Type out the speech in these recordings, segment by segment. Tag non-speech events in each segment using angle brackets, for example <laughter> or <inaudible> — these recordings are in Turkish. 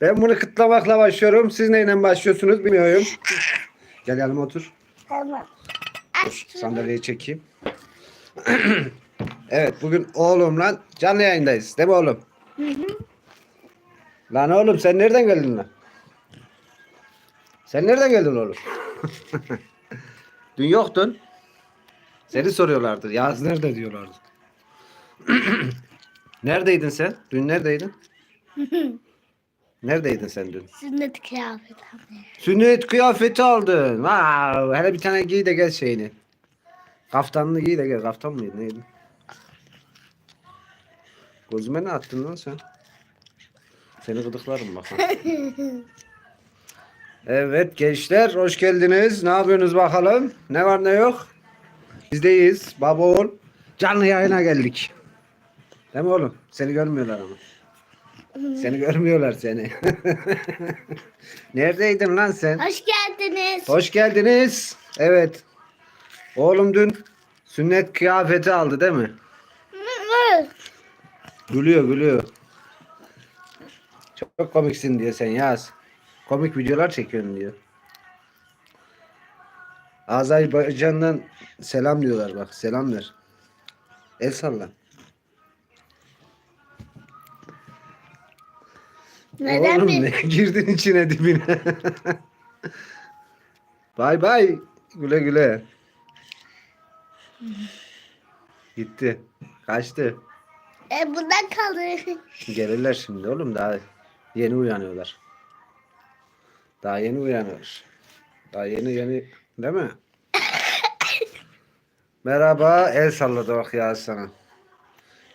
Ben bunu kıtlamakla başlıyorum. Siz neyle başlıyorsunuz bilmiyorum. Gel yanıma otur. Tamam. Dur, sandalyeyi çekeyim. <clears throat> evet bugün oğlumla canlı yayındayız. Değil mi oğlum? Hı hı. Lan oğlum sen nereden geldin lan? Sen nereden geldin oğlum? <laughs> Dün yoktun. Seni soruyorlardı. Yaz nerede diyorlardı. <clears throat> Neredeydin sen? Dün neredeydin? <laughs> Neredeydin sen dün? Sünnet kıyafet aldım. Sünnet kıyafeti aldın. Wow. Hele bir tane giy de gel şeyini. Kaftanını giy de gel. Kaftan mıydı neydi? Gözüme ne attın lan sen? Seni gıdıklarım bak. <laughs> evet gençler hoş geldiniz. Ne yapıyorsunuz bakalım? Ne var ne yok? Bizdeyiz. Baba oğul. Canlı yayına geldik. Değil mi oğlum? Seni görmüyorlar ama. Seni görmüyorlar seni. <laughs> Neredeydin lan sen? Hoş geldiniz. Hoş geldiniz. Evet. Oğlum dün sünnet kıyafeti aldı değil mi? Hı. Gülüyor gülüyor. Çok komiksin diyor sen yaz. Komik videolar çekiyorsun diyor. Azerbaycan'dan selam diyorlar bak. Selam ver. El salla. Neden Oğlum bir... ne <laughs> girdin içine dibine. bay bay. Güle güle. Gitti. Kaçtı. E, bundan kaldı. <laughs> Gelirler şimdi oğlum daha yeni uyanıyorlar. Daha yeni uyanıyor. Daha yeni yeni değil mi? <laughs> Merhaba el salladı bak ya sana.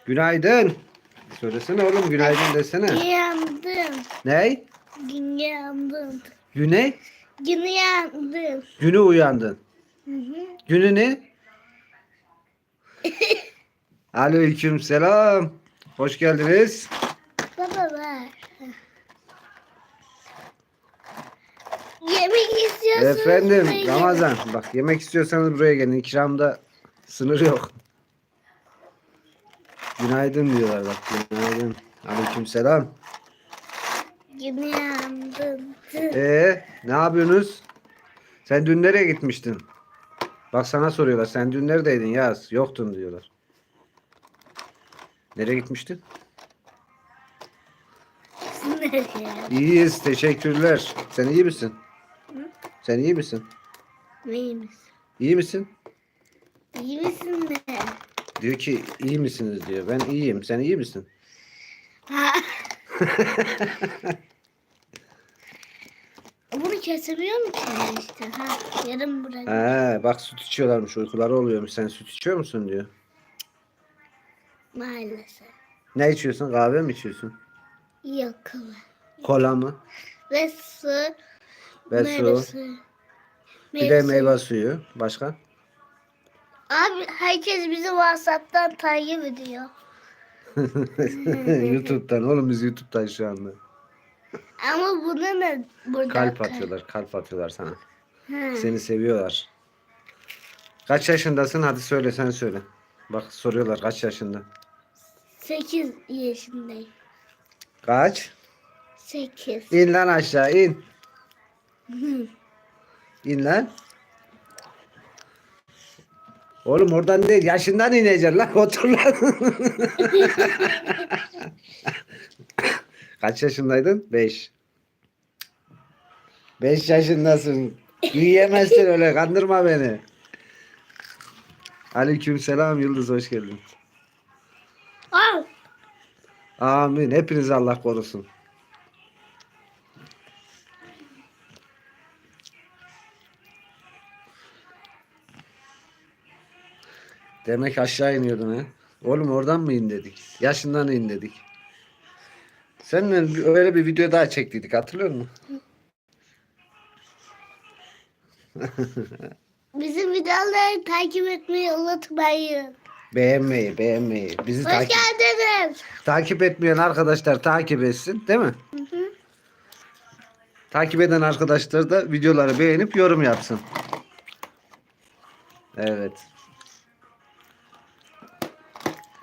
Günaydın. Söylesene oğlum günaydın desene. Ney? Gün yandım. Güney? Gün yandım. Günü uyandın. Hı hı. Günü ne? <laughs> Aleyküm selam. Hoş geldiniz. Baba ver. Yemek istiyorsunuz. Efendim mu? Ramazan bak yemek istiyorsanız buraya gelin. İkramda sınır yok. Günaydın diyorlar bak. Günaydın. Aleyküm selam. Gün yandım. Ee, ne yapıyorsunuz? Sen dün nereye gitmiştin? Bak sana soruyorlar. Sen dün neredeydin yaz? Yoktun diyorlar. Nereye gitmiştin? İyiyiz. Teşekkürler. Sen iyi misin? Sen iyi misin? Neymiş? İyi misin? İyi misin ne? Diyor ki iyi misiniz diyor. Ben iyiyim. Sen iyi misin? Ha. <laughs> Bunu kesemiyor mu ki işte? Ha, yarım bırak. He, bak süt içiyorlarmış. Uykuları oluyormuş. Sen süt içiyor musun diyor. Maalesef. Ne içiyorsun? Kahve mi içiyorsun? Yok. Kola mı? Ve su. Ve meyve su. suyu. Bir de meyve suyu. Başka? Abi herkes bizi WhatsApp'tan takip ediyor. <laughs> YouTube'dan. Oğlum biz YouTube'dan şu anda. Ama bunu ne burada? Kalp atıyorlar. Kalp atıyorlar sana. Ha. Seni seviyorlar. Kaç yaşındasın? Hadi söyle sen söyle. Bak soruyorlar kaç yaşında. 8 yaşındayım. Kaç? 8. İn lan aşağı in. İn lan. Oğlum oradan değil yaşından ineceksin lan otur lan. <laughs> <laughs> Kaç yaşındaydın? 5. 5 yaşındasın. Yiyemezsin öyle kandırma beni. Aleyküm selam Yıldız hoş geldin. Al. Amin. Hepinizi Allah korusun. Demek aşağı iniyordun ha. Oğlum oradan mı in dedik? Yaşından in dedik. Seninle öyle bir video daha çektiydik hatırlıyor musun? <laughs> Bizim videoları takip etmeyi unutmayın. Beğenmeyi, beğenmeyi. Bizi Hoş takip, geldiniz. takip etmeyen arkadaşlar takip etsin değil mi? Hı hı. Takip eden arkadaşlar da videoları beğenip yorum yapsın. Evet.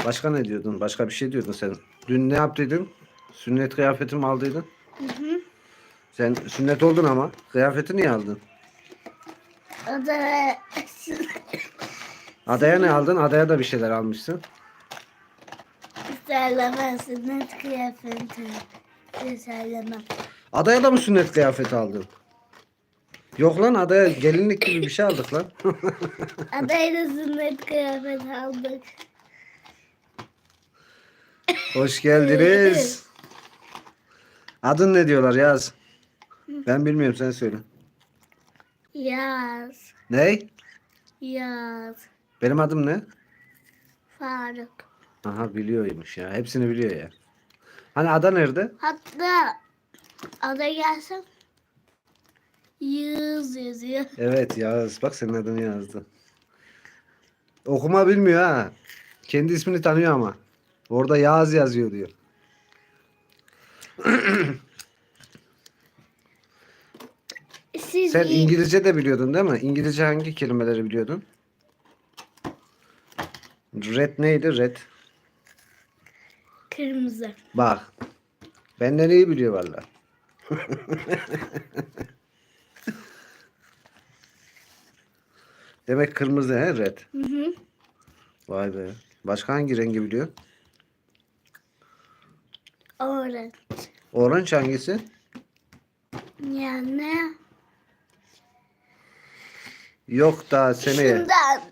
Başka ne diyordun? Başka bir şey diyordun sen. Dün ne yaptıydın? Sünnet kıyafetimi aldıydın. Hı hı. Sen sünnet oldun ama. Kıyafeti niye aldın? Da Adaya ne aldın? Adaya da bir şeyler almışsın. Güzelleme sünnet kıyafeti. Güzelleme. Adaya da mı sünnet kıyafeti aldın? Yok lan adaya gelinlik gibi bir şey aldık lan. <laughs> Adayla sünnet kıyafeti aldık. Hoş geldiniz. <laughs> Adın ne diyorlar yaz. Ben bilmiyorum sen söyle. Yaz. Ney? Yaz. Benim adım ne? Faruk. Aha biliyormuş ya. Hepsini biliyor ya. Hani ada nerede? Hatta ada gelsem Yağız yazıyor. Evet Yağız. Bak senin adını yazdı. Okuma bilmiyor ha. Kendi ismini tanıyor ama. Orada Yağız yazıyor diyor. Siz Sen iyi- İngilizce de biliyordun değil mi? İngilizce hangi kelimeleri biliyordun? Red neydi? Red. kırmızı. Bak. Benden iyi biliyor valla. <laughs> Demek kırmızı he red. Hı hı. Vay be. Başka hangi rengi biliyor? Orange. Orange hangisi? Yani Yok daha seneye. şundan.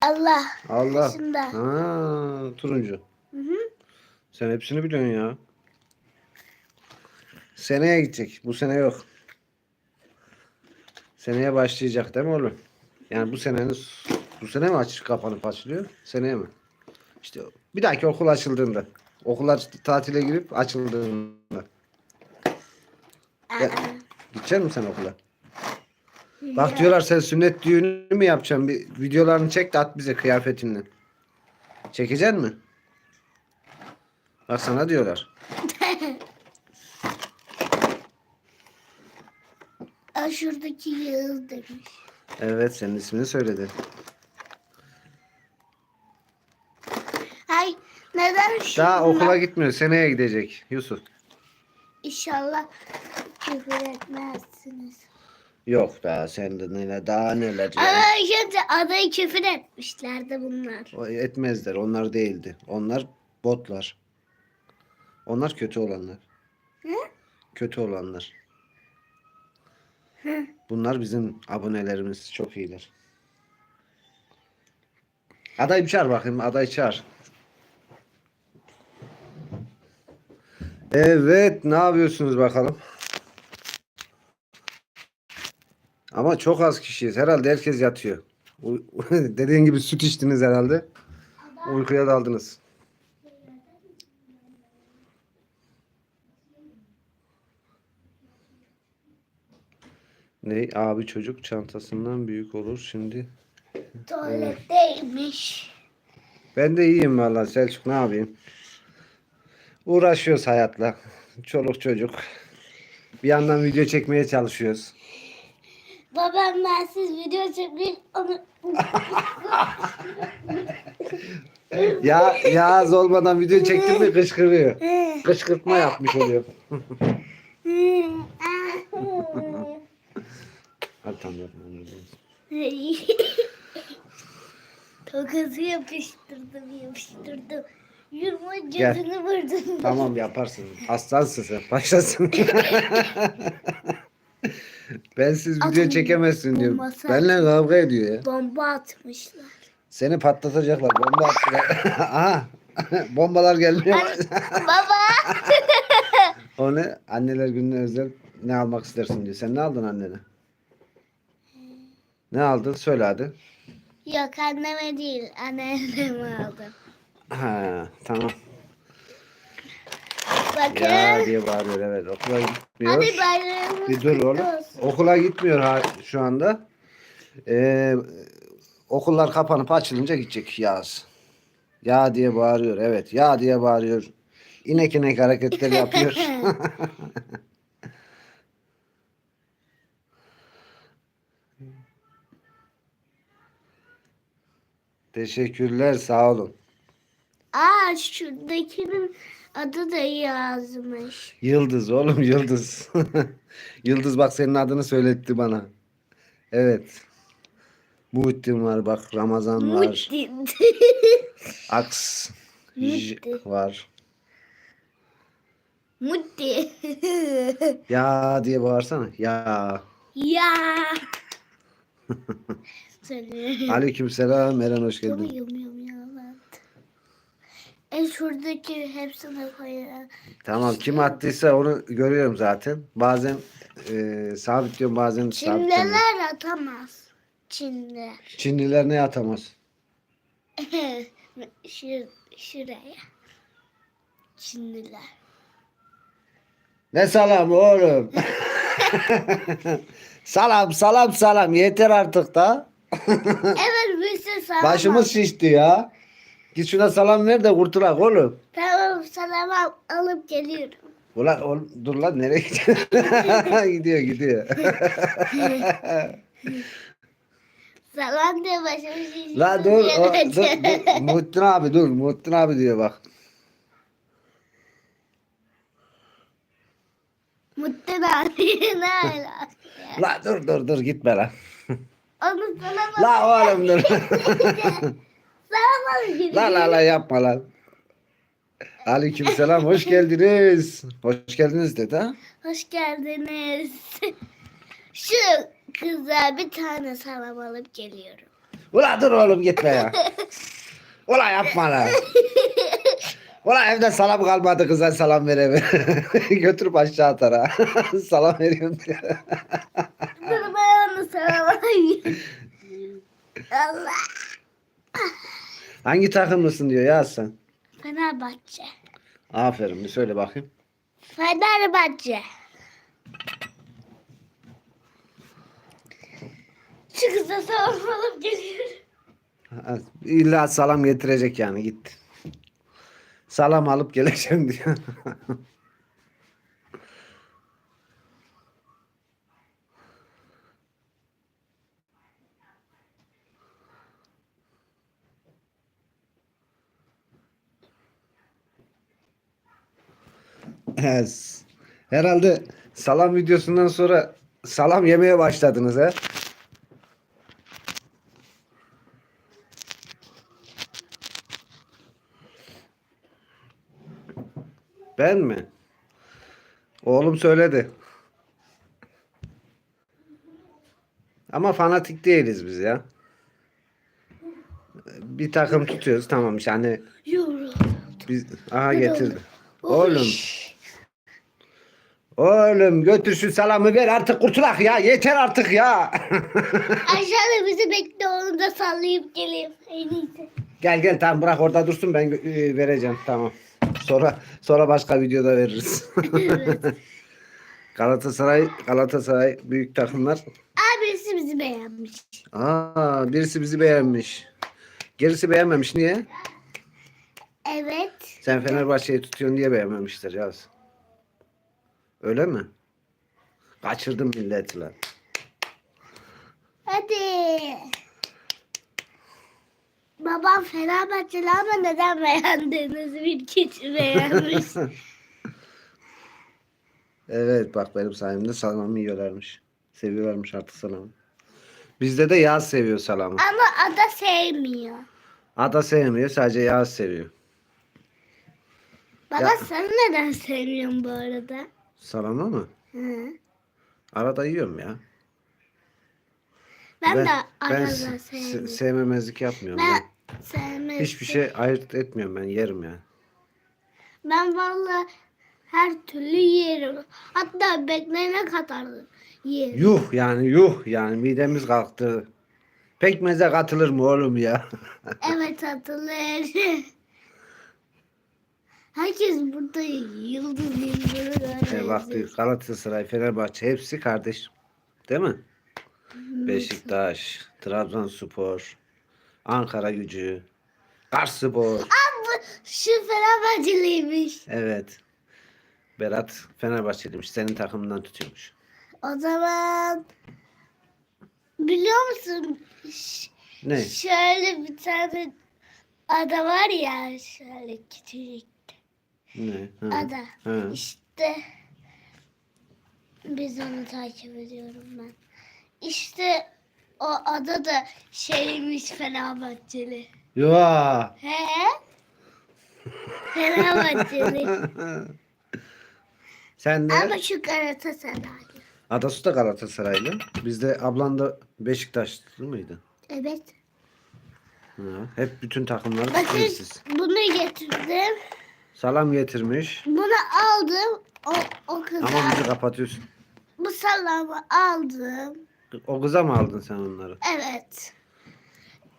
Allah. Allah. Şundan. Ha, turuncu. Hı hı. Sen hepsini biliyorsun ya. Seneye gidecek. Bu sene yok. Seneye başlayacak değil mi oğlum? Yani bu senenin bu sene mi açık kapanıp açılıyor? Seneye mi? İşte bir dahaki okul açıldığında. Okullar tatile girip açıldığında. Aa, Gidecek misin sen okula? Bak diyorlar sen sünnet düğünü mü yapacaksın? Bir videolarını çek de at bize kıyafetinle. Çekecek mi? Bak sana diyorlar. <laughs> Aa, şuradaki demiş. Evet senin ismini söyledi. Neden şu Daha okula gitmiyor. Seneye gidecek Yusuf. İnşallah küfür etmezsiniz. Yok daha sen de neler daha neler ya. Ama şimdi adayı küfür etmişlerdi bunlar. O Etmezler. Onlar değildi. Onlar botlar. Onlar kötü olanlar. Ne? Kötü olanlar. Bunlar bizim abonelerimiz. Çok iyiler. Adayı bir çağır bakayım. Adayı çağır. Evet. Ne yapıyorsunuz bakalım? Ama çok az kişiyiz. Herhalde herkes yatıyor. <laughs> Dediğin gibi süt içtiniz herhalde. Uykuya daldınız. Ne? Abi çocuk çantasından büyük olur şimdi. Tuvaletteymiş. Ben de iyiyim vallahi Selçuk ne yapayım? Uğraşıyoruz hayatla. Çoluk çocuk. Bir yandan video çekmeye çalışıyoruz. Babam bensiz video çekmiş onu Ya yağız olmadan video çektim mi kışkırıyor. Kışkırtma yapmış oluyor. Hadi tamam yapma. Tokası yapıştırdım yapıştırdım. Gel. gözünü vurdum. Tamam yaparsın. Aslansın sen. Başlasın. <laughs> Bensiz video Atın çekemezsin diyor. bombası. Benimle kavga ediyor ya. Bomba atmışlar. Seni patlatacaklar. Bomba attılar. <laughs> Aha. <laughs> Bombalar gelmiyor. Baba. o ne? Anneler gününe özel ne almak istersin diyor. Sen ne aldın annene? Ne aldın? Söyle hadi. Yok anneme değil anneme aldım. Ha, tamam. Bakın. Ya diye bağırıyor evet. Okula gitmiyor. Hadi bayramımız Bir dur oğlum. Okula gitmiyor ha, şu anda. Ee, okullar kapanıp açılınca gidecek yaz. Ya diye bağırıyor. Evet. Ya diye bağırıyor. İnek inek hareketler yapıyor. <laughs> Teşekkürler. Sağ olun. Aa şuradakinin Adı da yazmış. Yıldız oğlum Yıldız. <laughs> Yıldız bak senin adını söyletti bana. Evet. Muhittin var bak Ramazan var. Muhittin. <laughs> Aks Muhittin. var. Muhittin. Ya diye bağırsana. Ya. ya. <laughs> Söyle. Aleykümselam Eren hoş geldin. Yum ya ben. E şuradaki hepsini koyalım. Tamam kim attıysa onu görüyorum zaten. Bazen e, sabitliyorum bazen sabitlemiyorum. Çinliler atamaz. Çinli. Çinliler ne atamaz? <laughs> Şur, şuraya. Çinliler. Ne salam oğlum? <laughs> salam salam salam yeter artık da. evet bir sürü salam Başımız şişti ya. Git şuna salam ver de kurtulak oğlum. Tamam salam al- alıp geliyorum. Ulan oğlum, dur lan nereye <laughs> gidiyor? gidiyor gidiyor. <laughs> Salam diye başımı şişirdim. La dur, o, dur, dur. Muhittin abi dur. Muhittin abi diyor bak. Mutlu abi <laughs> ne alaka? La dur dur dur gitme lan. Onu al. La oğlum dur. La la la yapma lan. Aleykümselam hoş geldiniz. Hoş geldiniz dedi ha. Hoş geldiniz. Şu kıza bir tane salam alıp geliyorum. Ula dur oğlum gitme ya. Ula yapma lan. Ula evde salam kalmadı kıza salam vereme. <laughs> Götürüp aşağı atar ha. <laughs> salam veriyorum diye. Dur ben onu salam alayım. <laughs> Allah. Hangi takımlısın diyor ya sen. Fenerbahçe. Aferin bir söyle bakayım. Fenerbahçe. Şu kıza salam alıp geliyorum. İlla salam getirecek yani git. Salam alıp geleceğim diyor. <laughs> Herhalde salam videosundan sonra salam yemeye başladınız ha. Ben mi? Oğlum söyledi. Ama fanatik değiliz biz ya. Bir takım tutuyoruz tamam işte hani biz aha getirdi. oğlum. Oğlum. Götür şu salamı ver artık kurtulak ya. Yeter artık ya. <laughs> Aşağıda bizi bekle onu da sallayıp geleyim. En iyisi. gel gel tamam bırak orada dursun ben e, vereceğim tamam. Sonra sonra başka videoda veririz. Evet. <laughs> Galatasaray Galatasaray büyük takımlar. Abi birisi bizi beğenmiş. Aa birisi bizi beğenmiş. Gerisi beğenmemiş niye? Evet. Sen Fenerbahçe'yi tutuyorsun diye beğenmemiştir yaz. Öyle mi? Kaçırdım milleti lan. Hadi. Babam Fenerbahçeli ama neden beğendiğinizi bir kişi beğenmiş. <laughs> Evet bak benim sayemde salamı yiyorlarmış. Seviyorlarmış artık salamı. Bizde de yağ seviyor salamı. ama ada sevmiyor. Ada sevmiyor sadece yağ seviyor. Baba Ya- sen neden sevmiyorsun bu arada? Salamı mı? Hı. Arada yiyorum ya. Ben, de ben arada se- sevmiyorum. sevmemezlik yapmıyorum. ben Ben. sevmem. Hiçbir şey ayırt etmiyorum ben yerim yani. Ben valla her türlü yerim. Hatta bekleyene kadar yerim. Yuh yani yuh yani midemiz kalktı. Pekmeze katılır mı oğlum ya? <laughs> evet hatırlar. Herkes burada yıldız yıldız e bak diyor, Galatasaray, Fenerbahçe hepsi kardeş. Değil mi? Beşiktaş, Trabzonspor, Ankara gücü, Karsspor. Abi şu Fenerbahçeliymiş. Evet. Berat Fenerbahçeliymiş. Senin takımından tutuyormuş. O zaman biliyor musun? Ş- Ne? Şöyle bir tane ada var ya şöyle küçücük. Ne? Ha. Ada. Ha. İşte biz onu takip ediyorum ben. İşte o ada da şeymiş Fenerbahçeli. Yo. He? Fenerbahçeli. <laughs> Sen de Ama şu Galatasaray. Adasu da Galatasaraylı. Bizde ablan da Beşiktaşlı mıydı? Evet. Ha. Hep bütün takımları Bakın bunu getirdim. Salam getirmiş. Bunu aldım. O, o kıza. Ama bizi kapatıyorsun. Bu salamı aldım. O kıza mı aldın sen onları? Evet.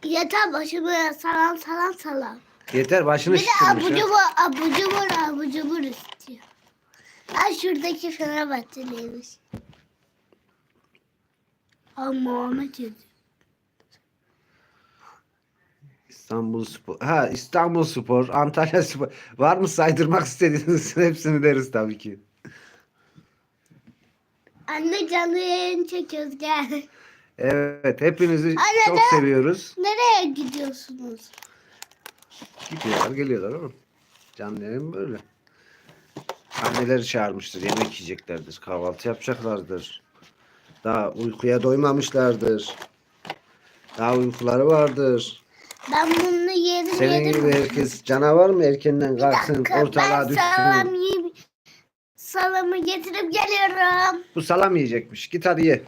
Yeter başımı salam salam salam. Yeter başını Bir de şişirmiş abu ya. cubur abu cubur abu cubur istiyor. Ha şuradaki Fenerbahçeliymiş. Ha Muhammed yazıyor. İstanbul Spor. Ha İstanbul Spor, Antalya Spor. Var mı saydırmak istediğiniz <laughs> hepsini deriz tabii ki. Anne canlı yayın çekiyoruz gel. Evet hepinizi Anne çok seviyoruz. Nereye gidiyorsunuz? Gidiyorlar geliyorlar ama. Canlı yayın böyle. Anneleri çağırmıştır. Yemek yiyeceklerdir. Kahvaltı yapacaklardır. Daha uykuya doymamışlardır. Daha uykuları vardır. Ben bunu yedim Senin yedim. gibi herkes canavar mı erkenden kalksın dakika ortalığa ben salam düşsün. yiyeyim. Salamı getirip geliyorum. Bu salam yiyecekmiş. Git hadi ye.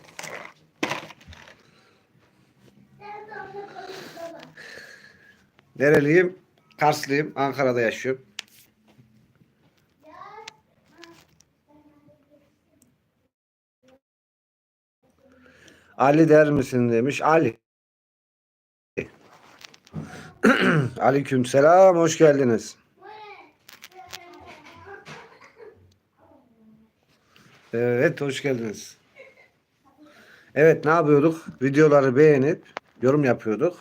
Nereliyim? Karslıyım. Ankara'da yaşıyorum. Ali der misin demiş. Ali. <clears throat> Aleyküm selam. Hoş geldiniz. Evet hoş geldiniz. Evet ne yapıyorduk? Videoları beğenip yorum yapıyorduk.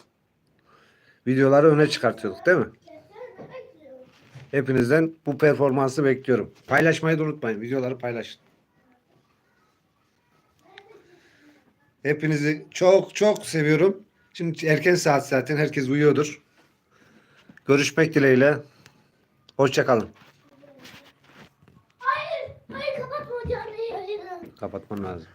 Videoları öne çıkartıyorduk değil mi? Hepinizden bu performansı bekliyorum. Paylaşmayı da unutmayın. Videoları paylaşın. Hepinizi çok çok seviyorum. Şimdi erken saat zaten herkes uyuyordur. Görüşmek dileğiyle. Hoşçakalın. Hayır, hayır kapatma yayını. Kapatmam lazım.